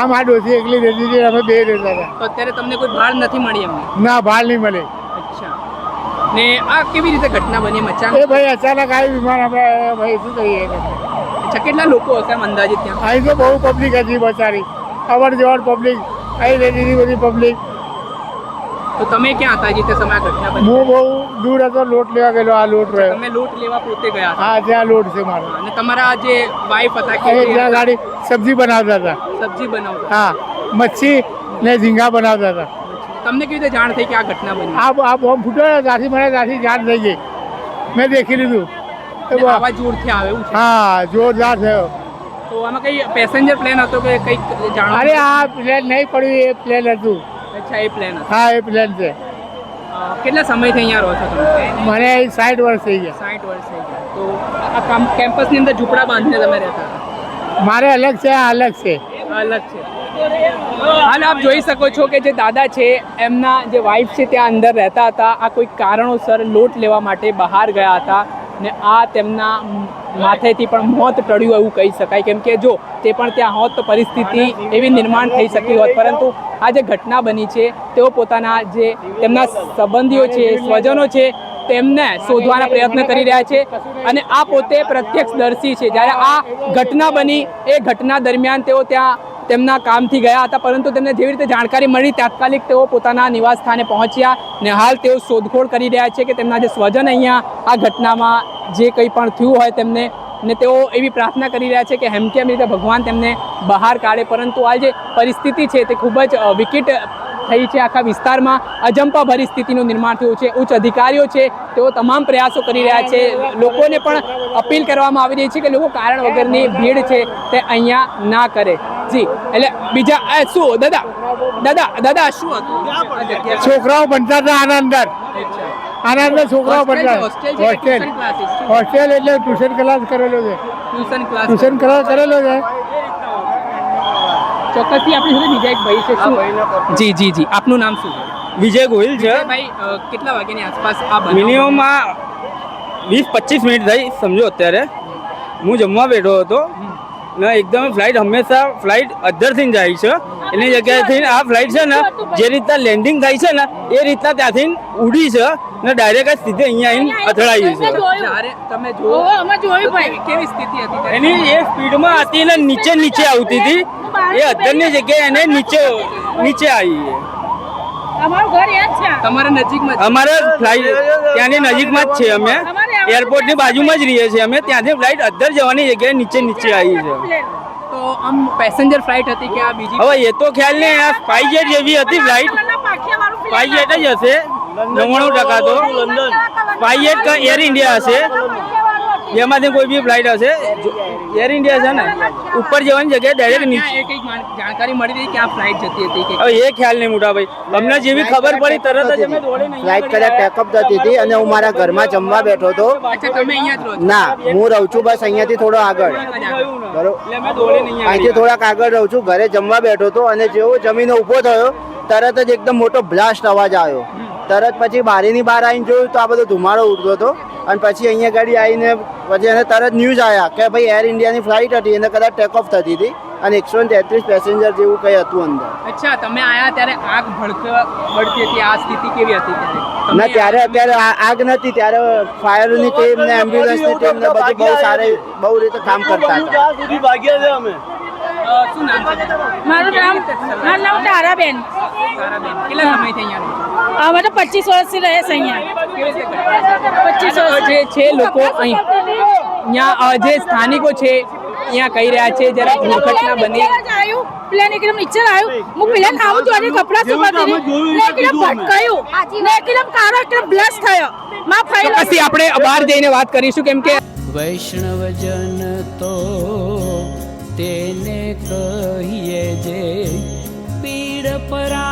આમ આ ડોસી એકલી રહેતી હતી અમે બે રહેતા હતા. તો અત્યારે તમને કોઈ ભાળ નથી મળી એમને? ના ભાળ નહીં મળે. અચ્છા. ને આ કેવી રીતે ઘટના બની? અચાનક? એ ભાઈ અચાનક આવી વિમાન આપણે ભાઈ શું કહીએ? અચ્છા કેટલા લોકો આમ અંદાજે ત્યાં? અહીં તો બહુ પબ્લિક હતી બચારી. અવર જવર પબ્લિક અહીં રહેતી હતી બધી પબ્લિક તો તમે ક્યાં હતા જે સમયે ઘટના બની? હું બહુ દૂર હતો લોટ લેવા ગયેલો આ લોટ રહ્યો. તમે લોટ લેવા પોતે ગયા હતા? હા ત્યાં લોટ છે મારો. અને તમારા જે વાઈફ હતા કે ત્યાં ગાડી સબ્જી બનાવતા હતા. સબ્જી બનાવતા? હા મચ્છી ને ઝીંગા બનાવતા હતા. તમને કેવી રીતે જાણ થઈ કે આ ઘટના બની? આ આ બોમ્બ ફૂટ્યો ત્યાંથી મને ત્યાંથી જાણ થઈ ગઈ. મેં દેખી લીધું. આવા જોરથી આવે એવું હા જોરદાર થયો. તો આમાં કઈ પેસેન્જર પ્લેન હતો કે કંઈક જાણો? અરે આ પ્લેન નહીં પડ્યું એ પ્લેન હતું. અચ્છા એ પ્લેન હા એ પ્લેન છે. કેટલા સમયથી અહીંયા રહો છો તમે? મને સાઠ વર્ષ થઈ ગયા. સાઠ વર્ષ થઈ ગયા. તો આ કામ કેમ્પસની અંદર ઝૂંપડા બાંધીને તમે રહેતા મારે અલગ છે આ અલગ છે. અલગ છે. હાલ આપ જોઈ શકો છો કે જે દાદા છે, એમના જે વાઈફ છે ત્યાં અંદર રહેતા હતા. આ કોઈ કારણોસર લોટ લેવા માટે બહાર ગયા હતા ને આ તેમના માથેથી પણ મોત ટળ્યું એવું કહી શકાય. કેમ કે જો તે પણ ત્યાં હોત તો પરિસ્થિતિ એવી નિર્માણ થઈ શકી હોત. પરંતુ આ જે ઘટના બની છે, તેઓ પોતાના જે તેમના સંબંધીઓ છે, સ્વજનો છે તેમને શોધવાના પ્રયત્ન કરી રહ્યા છે અને આ પોતે પ્રત્યક્ષદર્શી છે. જ્યારે આ ઘટના બની, એ ઘટના દરમિયાન તેઓ ત્યાં તેમના કામથી ગયા હતા, પરંતુ તેમને જેવી રીતે જાણકારી મળી, તાત્કાલિક તેઓ પોતાના નિવાસ સ્થાને પહોંચ્યા ને હાલ તેઓ શોધખોળ કરી રહ્યા છે કે તેમના જે સ્વજન અહીંયા આ ઘટનામાં જે કંઈ પણ થયું હોય તેમને ને તેઓ એવી પ્રાર્થના કરી રહ્યા છે કે હેમ કેમ રીતે ભગવાન તેમને બહાર કાઢે. પરંતુ આ જે પરિસ્થિતિ છે તે ખૂબ જ વિકટ થઈ છે આખા વિસ્તારમાં. અજંપા ભરી સ્થિતિનું નિર્માણ થયું છે. ઉચ્ચ અધિકારીઓ છે તેઓ તમામ પ્રયાસો કરી રહ્યા છે. લોકોને પણ અપીલ કરવામાં આવી રહી છે કે લોકો કારણ વગરની ભીડ છે તે અહીંયા ના કરે. જી એટલે બીજા શું? દાદા દાદા દાદા શું હતું? છોકરાઓ ભણતા. હતા આના અંદર આના અંદર છોકરાઓ ભણતા હોસ્ટેલ? હોસ્ટેલ એટલે ટ્યુશન ક્લાસ કરેલો છે. ટ્યુશન ક્લાસ કરેલો છે. ચોક્કસથી આપણી સાથે બીજા એક ભાઈ છે. શું? જી જી જી. આપનું નામ શું? વિજય ગોહિલ છે. ભાઈ કેટલા વાગ્યાની આસપાસ આ મિનિમમ આ વીસ પચીસ મિનિટ થઈ સમજો અત્યારે. હું જમવા બેઠો હતો. ને એકદમ ફ્લાઇટ હંમેશા ફ્લાઇટ અધ્ધરથી જાય છે. એની જગ્યાએથી આ ફ્લાઇટ છે ને જે રીતના લેન્ડિંગ થાય છે ને એ રીતના ત્યાંથી ઉડી છે ને ડાયરેક્ટ આ સીધે અહીંયા આવીને અથડાઈ છે તમે જો અમે જોયું ભાઈ. કેવી સ્થિતિ હતી એની એ સ્પીડમાં હતી ને નીચે નીચે આવતી હતી. એ અત્યારની જગ્યાએ એને નીચે નીચે આવી અમારું ઘર યાદ છે. તમારા નજીકમાં અમારે ફ્લાઇટ ત્યાંની નજીકમાં જ છે અમે. એરપોર્ટની બાજુમાં જ રહીએ છીએ અમે. ત્યાંથી ફ્લાઇટ અધર જવાની જગ્યાએ નીચે નીચે આવી છે. તો આમ પેસેન્જર ફ્લાઇટ હતી કે આ બીજી હવે એ તો ખ્યાલ નહીં આ સ્પાઇસજેટ જેવી હતી ફ્લાઇટ સ્પાઇસજેટ જ હશે નવ્વાણું ટકા તો. સ્પાઇસજેટ એર ઇન્ડિયા હશે? જેમાંથી કોઈ બી ફ્લાઇટ હશે. એર ઇન્ડિયા છે ને ઉપર જવાની જગ્યાએ ડાયરેક્ટ નીચે જાણકારી મળી હતી કે આ ફ્લાઇટ જતી હતી કે હવે એ ખ્યાલ નહીં મોટા ભાઈ. અમને જેવી ખબર પડી તરત જ અમે દોડીને ફ્લાઇટ કદાચ પેકઅપ થતી હતી અને હું મારા ઘરમાં જમવા બેઠો હતો ના હું રહું છું બસ અહીંયાથી થોડો આગળ. બરોબર અહીંથી થોડાક આગળ રહું છું ઘરે જમવા બેઠો હતો અને જેવો જમીને ઊભો થયો તરત જ એકદમ મોટો બ્લાસ્ટ અવાજ આવ્યો. તરત પછી બારીની બહાર આવીને જોયું તો આ બધો ધુમાડો ઉડતો હતો. અને પછી અહીંયા ગાડી આવીને પછી એને તરત ન્યૂઝ આવ્યા કે ભાઈ એર ઇન્ડિયાની ફ્લાઇટ હતી એને કદાચ ટેક ઓફ થતી હતી. અને એકસો તેત્રીસ પેસેન્જર જેવું કંઈ હતું અંદર. અચ્છા તમે આયા ત્યારે આગ ભડકતી હતી? આ સ્થિતિ કેવી હતી ના ત્યારે અત્યારે આગ નથી ત્યારે ફાયરની ટીમ ને એમ્બ્યુલન્સની ટીમ ને બધું બહુ સારી બહુ રીતે કામ કરતા હતા. શું છે તમારું? મારું નામ મારું નામ તારાબેન. તારાબેન. કેટલા સમયથી અહીંયા રહો છો? અમે તો પચીસ વર્ષથી રહે છે અહીંયા. પચીસ વર્ષ. જે છે લોકો અહીં અહીંયા જે સ્થાનિકો છે અહીંયા કહી રહ્યા છે જરા દુર્ઘટના બની. પ્લેન એકદમ નીચે આવ્યું હું પ્લેન આવું અને કપડા સુકાતી ને એકદમ ભટકાયું ને એકદમ કારો એકદમ બ્લશ થયો. માં ફાઈ ચોક્કસથી આપણે બહાર જઈને વાત કરીશું કેમ કે વૈષ્ણવજન કહીએ જે પીડ પરા